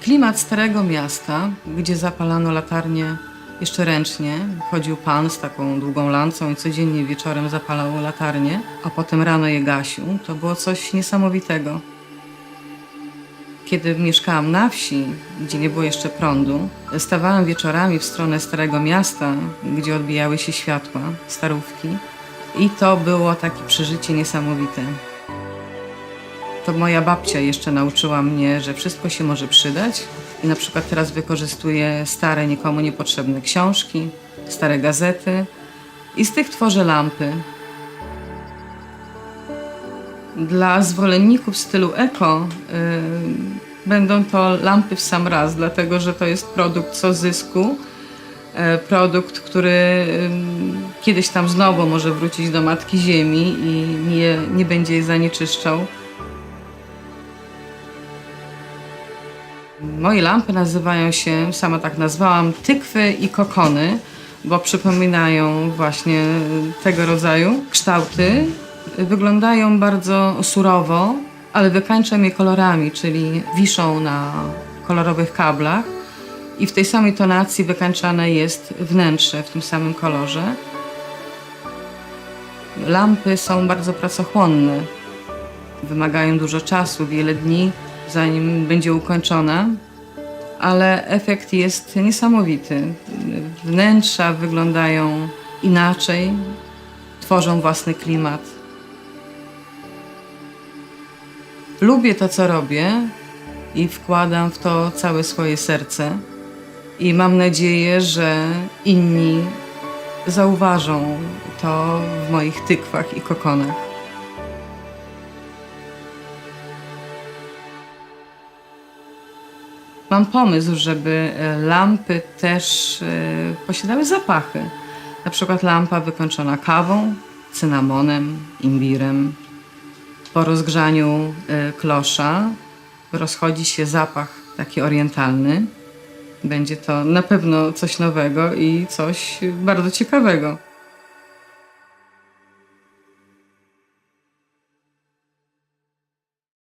Klimat starego miasta, gdzie zapalano latarnie jeszcze ręcznie. Chodził pan z taką długą lancą i codziennie wieczorem zapalał latarnie, a potem rano je gasił. To było coś niesamowitego. Kiedy mieszkałam na wsi, gdzie nie było jeszcze prądu, stawałam wieczorami w stronę Starego Miasta, gdzie odbijały się światła, starówki. I to było takie przeżycie niesamowite. To moja babcia jeszcze nauczyła mnie, że wszystko się może przydać. I na przykład teraz wykorzystuję stare, nikomu niepotrzebne książki, stare gazety i z tych tworzę lampy. Dla zwolenników stylu eko y, będą to lampy w sam raz, dlatego że to jest produkt co zysku. e, Produkt, który y, kiedyś tam znowu może wrócić do Matki Ziemi i nie, nie będzie jej zanieczyszczał. Moje lampy nazywają się, sama tak nazwałam, tykwy i kokony, bo przypominają właśnie tego rodzaju kształty. Wyglądają bardzo surowo, ale wykańczam je kolorami, czyli wiszą na kolorowych kablach i w tej samej tonacji wykańczane jest wnętrze w tym samym kolorze. Lampy są bardzo pracochłonne, wymagają dużo czasu, wiele dni, zanim będzie ukończona, ale efekt jest niesamowity. Wnętrza wyglądają inaczej, tworzą własny klimat. Lubię to, co robię i wkładam w to całe swoje serce. I mam nadzieję, że inni zauważą to w moich tykwach i kokonach. Mam pomysł, żeby e, lampy też e, posiadały zapachy. Na przykład lampa wykończona kawą, cynamonem, imbirem. Po rozgrzaniu e, klosza rozchodzi się zapach taki orientalny. Będzie to na pewno coś nowego i coś bardzo ciekawego.